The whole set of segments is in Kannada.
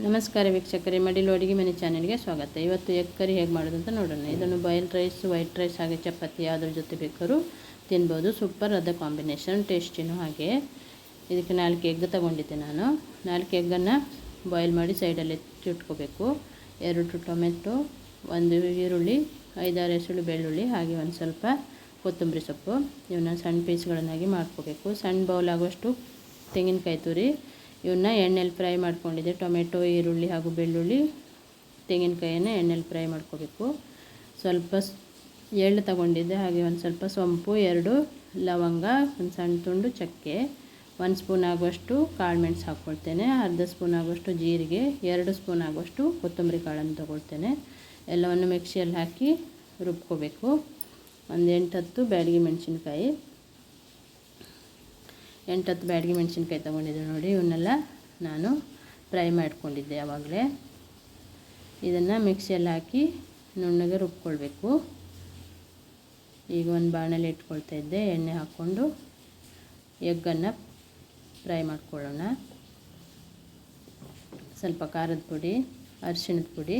ನಮಸ್ಕಾರ ವೀಕ್ಷಕರೇ, ಮಡಿಲು ಅಡುಗೆ ಮನೆ ಚಾನೆಲ್ಗೆ ಸ್ವಾಗತ. ಇವತ್ತು ಎಗ್ ಕರಿ ಹೇಗೆ ಮಾಡೋದು ಅಂತ ನೋಡೋಣ. ಇದನ್ನು ಬಾಯ್ಲ್ ರೈಸ್ ವೈಟ್ ರೈಸ್ ಹಾಗೆ ಚಪಾತಿ ಅದ್ರ ಜೊತೆ ಬೇಕಾದ್ರೂ ತಿನ್ಬೋದು. ಸೂಪರ್ ಅದ ಕಾಂಬಿನೇಷನ್ ಟೇಸ್ಟಿನೂ ಹಾಗೆ. ಇದಕ್ಕೆ ನಾಲ್ಕು ಎಗ್ ತಗೊಂಡಿದ್ದೆ ನಾನು. ನಾಲ್ಕು ಎಗ್ಗನ್ನು ಬಾಯ್ಲ್ ಮಾಡಿ ಸೈಡಲ್ಲಿ ಇಟ್ಕೋಬೇಕು. ಎರಡು ಟೊಮೆಟೊ, ಒಂದು ಈರುಳ್ಳಿ, ಐದಾರು ಹೆಸಳು ಬೆಳ್ಳುಳ್ಳಿ, ಹಾಗೆ ಒಂದು ಸ್ವಲ್ಪ ಕೊತ್ತಂಬರಿ ಸೊಪ್ಪು. ಇವನ್ನ ಸಣ್ಣ ಪೀಸ್ಗಳನ್ನಾಗಿ ಮಾಡ್ಕೋಬೇಕು. ಸಣ್ಣ ಬೌಲ್ ಆಗುವಷ್ಟು ತೆಂಗಿನಕಾಯಿ ತುರಿ ಇವನ್ನ ಎಣ್ಣೆಲಿ ಫ್ರೈ ಮಾಡ್ಕೊಂಡಿದ್ದೆ. ಟೊಮೆಟೊ, ಈರುಳ್ಳಿ ಹಾಗೂ ಬೆಳ್ಳುಳ್ಳಿ, ತೆಂಗಿನಕಾಯನ್ನು ಎಣ್ಣೆಲಿ ಫ್ರೈ ಮಾಡ್ಕೋಬೇಕು. ಸ್ವಲ್ಪ ಎಳ್ಳು ತಗೊಂಡಿದ್ದೆ. ಹಾಗೆ ಒಂದು ಸ್ವಲ್ಪ ಸೊಂಪು, ಎರಡು ಲವಂಗ, ಒಂದು ಸಣ್ಣ ತುಂಡು ಚಕ್ಕೆ, ಒಂದು ಸ್ಪೂನ್ ಆಗುವಷ್ಟು ಕಾಳು ಮೆಣಸು ಹಾಕ್ಕೊಳ್ತೇನೆ ಅರ್ಧ ಸ್ಪೂನ್ ಆಗುವಷ್ಟು ಜೀರಿಗೆ, ಎರಡು ಸ್ಪೂನ್ ಆಗುವಷ್ಟು ಕೊತ್ತಂಬರಿ ಕಾಳನ್ನು ತೊಗೊಳ್ತೇನೆ. ಎಲ್ಲವನ್ನು ಮಿಕ್ಸಿಯಲ್ಲಿ ಹಾಕಿ ರುಬ್ಕೋಬೇಕು. ಒಂದು ಎಂಟು ಹತ್ತು ಬ್ಯಾಡಗಿ ಮೆಣಸಿನ್ಕಾಯಿ. ಎಂಟತ್ತು ಬ್ಯಾಡಿಗೆ ಮೆಣಸಿನ್ಕಾಯಿ ತೊಗೊಂಡಿದ್ದೆ ನೋಡಿ, ಇವನ್ನೆಲ್ಲ ನಾನು ಫ್ರೈ ಮಾಡಿಕೊಂಡಿದ್ದೆ ಯಾವಾಗಲೇ. ಇದನ್ನು ಮಿಕ್ಸಿಯಲ್ಲಿ ಹಾಕಿ ನುಣ್ಣಗೆ ರುಬ್ಕೊಳ್ಬೇಕು. ಈಗ ಒಂದು ಬಾಣಲಿ ಇಟ್ಕೊಳ್ತಾ ಇದ್ದೆ, ಎಣ್ಣೆ ಹಾಕ್ಕೊಂಡು ಎಗ್ಗನ್ನು ಫ್ರೈ ಮಾಡ್ಕೊಳ್ಳೋಣ. ಸ್ವಲ್ಪ ಖಾರದ ಪುಡಿ, ಅರಿಶಿಣದ ಪುಡಿ.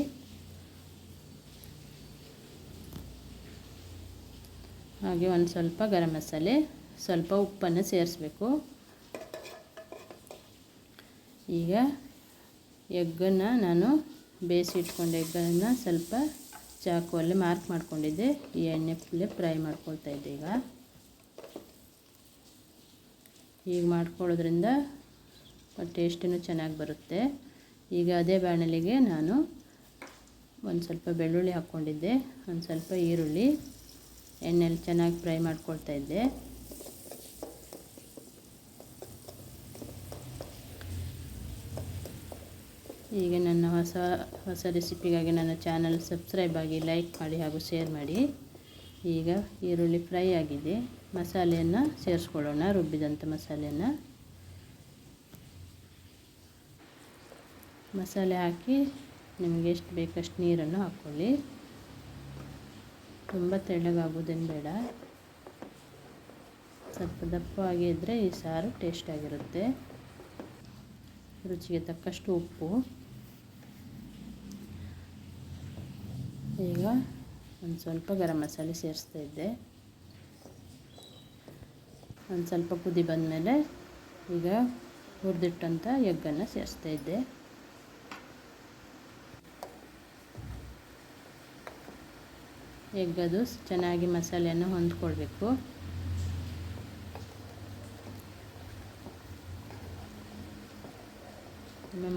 ಹಾಗೆ ಒಂದು ಸ್ವಲ್ಪ ಗರಂ ಮಸಾಲೆ. ಸ್ವಲ್ಪ ಉಪ್ಪನ್ನು ಸೇರಿಸ್ಬೇಕು. ಈಗ ಎಗ್ಗನ್ನು ನಾನು ಬೇಯಿಸಿಟ್ಕೊಂಡು ಎಗ್ಗನ್ನು ಸ್ವಲ್ಪ ಚಾಕುವಲ್ಲಿ ಮಾರ್ಕ್ ಮಾಡ್ಕೊಂಡಿದ್ದೆ. ಈ ಎಣ್ಣೆ ಫುಲ್ಲೇ ಫ್ರೈ ಮಾಡ್ಕೊಳ್ತಾ ಇದ್ದೆ ಈಗ. ಈಗ ಮಾಡ್ಕೊಳ್ಳೋದ್ರಿಂದ ಟೇಸ್ಟಿನೂ ಚೆನ್ನಾಗಿ ಬರುತ್ತೆ. ಈಗ ಅದೇ ಬಾಣಲಿಗೆ ನಾನು ಒಂದು ಸ್ವಲ್ಪ ಬೆಳ್ಳುಳ್ಳಿ ಹಾಕ್ಕೊಂಡಿದ್ದೆ. ಒಂದು ಸ್ವಲ್ಪ ಈರುಳ್ಳಿ. ಎಣ್ಣೆಲಿ ಚೆನ್ನಾಗಿ ಫ್ರೈ ಮಾಡ್ಕೊಳ್ತಾ ಈಗ ನನ್ನ ಹೊಸ ಹೊಸ ರೆಸಿಪಿಗಾಗಿ ನನ್ನ ಚಾನಲ್ ಸಬ್ಸ್ಕ್ರೈಬ್ ಆಗಿ ಲೈಕ್ ಮಾಡಿ ಹಾಗೂ ಶೇರ್ ಮಾಡಿ. ಈಗ ಈರುಳ್ಳಿ ಫ್ರೈ ಆಗಿದೆ. ಮಸಾಲೆಯನ್ನು ಸೇರಿಸ್ಕೊಳ್ಳೋಣ ರುಬ್ಬಿದಂಥ ಮಸಾಲೆಯನ್ನು. ಮಸಾಲೆ ಹಾಕಿ ನಿಮಗೆ ಎಷ್ಟು ಬೇಕಷ್ಟು ನೀರನ್ನು ಹಾಕ್ಕೊಳ್ಳಿ. ತುಂಬ ತೆಳ್ಳಗಾಗೋದೇನು ಬೇಡ. ಸ್ವಲ್ಪ ದಪ್ಪವಾಗಿ ಇದ್ದರೆ ಈ ಸಾರು ಟೇಸ್ಟಾಗಿರುತ್ತೆ ರುಚಿಗೆ ತಕ್ಕಷ್ಟು ಉಪ್ಪು. ಈಗ ಒಂದು ಸ್ವಲ್ಪ ಗರಂ ಮಸಾಲೆ ಸೇರಿಸ್ತಾ ಇದ್ದೆ. ಒಂದು ಸ್ವಲ್ಪ ಕುದಿ ಬಂದಮೇಲೆ ಈಗ ಹುರಿದಿಟ್ಟಂಥ ಎಗ್ಗನ್ನು ಸೇರಿಸ್ತಾ ಇದ್ದೆ. ಎಗ್ಗದು ಚೆನ್ನಾಗಿ ಮಸಾಲೆಯನ್ನು ಹೊಂದ್ಕೊಳ್ಬೇಕು.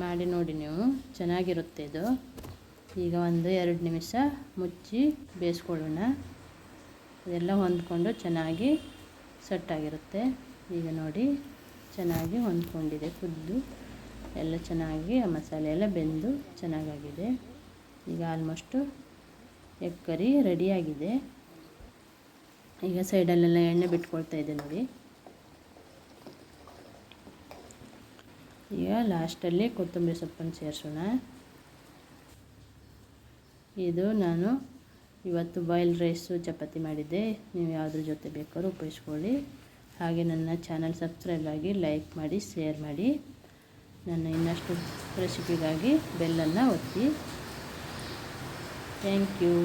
ಮಾಡಿ ನೋಡಿ ನೀವು. ಚೆನ್ನಾಗಿರುತ್ತೆ ಇದು. ಈಗ ಒಂದು ಎರಡು ನಿಮಿಷ ಮುಚ್ಚಿ ಬೇಯಿಸ್ಕೊಳ್ಳೋಣ. ಅದೆಲ್ಲ ಹೊಂದ್ಕೊಂಡು ಚೆನ್ನಾಗಿ ಸೆಟ್ಟಾಗಿರುತ್ತೆ. ಈಗ ನೋಡಿ, ಚೆನ್ನಾಗಿ ಹೊಂದ್ಕೊಂಡಿದೆ ಕುದ್ದು ಎಲ್ಲ ಚೆನ್ನಾಗಿ, ಆ ಮಸಾಲೆ ಎಲ್ಲ ಬೆಂದು ಚೆನ್ನಾಗಾಗಿದೆ. ಈಗ ಆಲ್ಮೋಸ್ಟು ಎಗ್ ಕರಿ ರೆಡಿಯಾಗಿದೆ. ಈಗ ಸೈಡಲ್ಲೆಲ್ಲ ಎಣ್ಣೆ ಬಿಟ್ಕೊಳ್ತಾ ಇದೆ ನೋಡಿ. ಈಗ ಲಾಸ್ಟಲ್ಲಿ ಕೊತ್ತಂಬರಿ ಸೊಪ್ಪನ್ನು ಸೇರಿಸೋಣ. ಇದು ನಾನು ಇವತ್ತು ಬಾಯ್ಲ್ ರೈಸು ಚಪಾತಿ ಮಾಡಿದ್ದೆ. ನೀವು ಯಾವುದ್ರ ಜೊತೆ ಬೇಕಾದ್ರೂ ಉಪಯೋಗಿಸ್ಕೊಳ್ಳಿ ಹಾಗೆ ನನ್ನ ಚಾನಲ್ ಸಬ್ಸ್ಕ್ರೈಬ್ ಆಗಿ ಲೈಕ್ ಮಾಡಿ ಶೇರ್ ಮಾಡಿ. ನನ್ನ ಇನ್ನಷ್ಟು ರೆಸಿಪಿಗಾಗಿ ಬೆಲ್ಲನ್ನು ಒತ್ತಿ. Thank you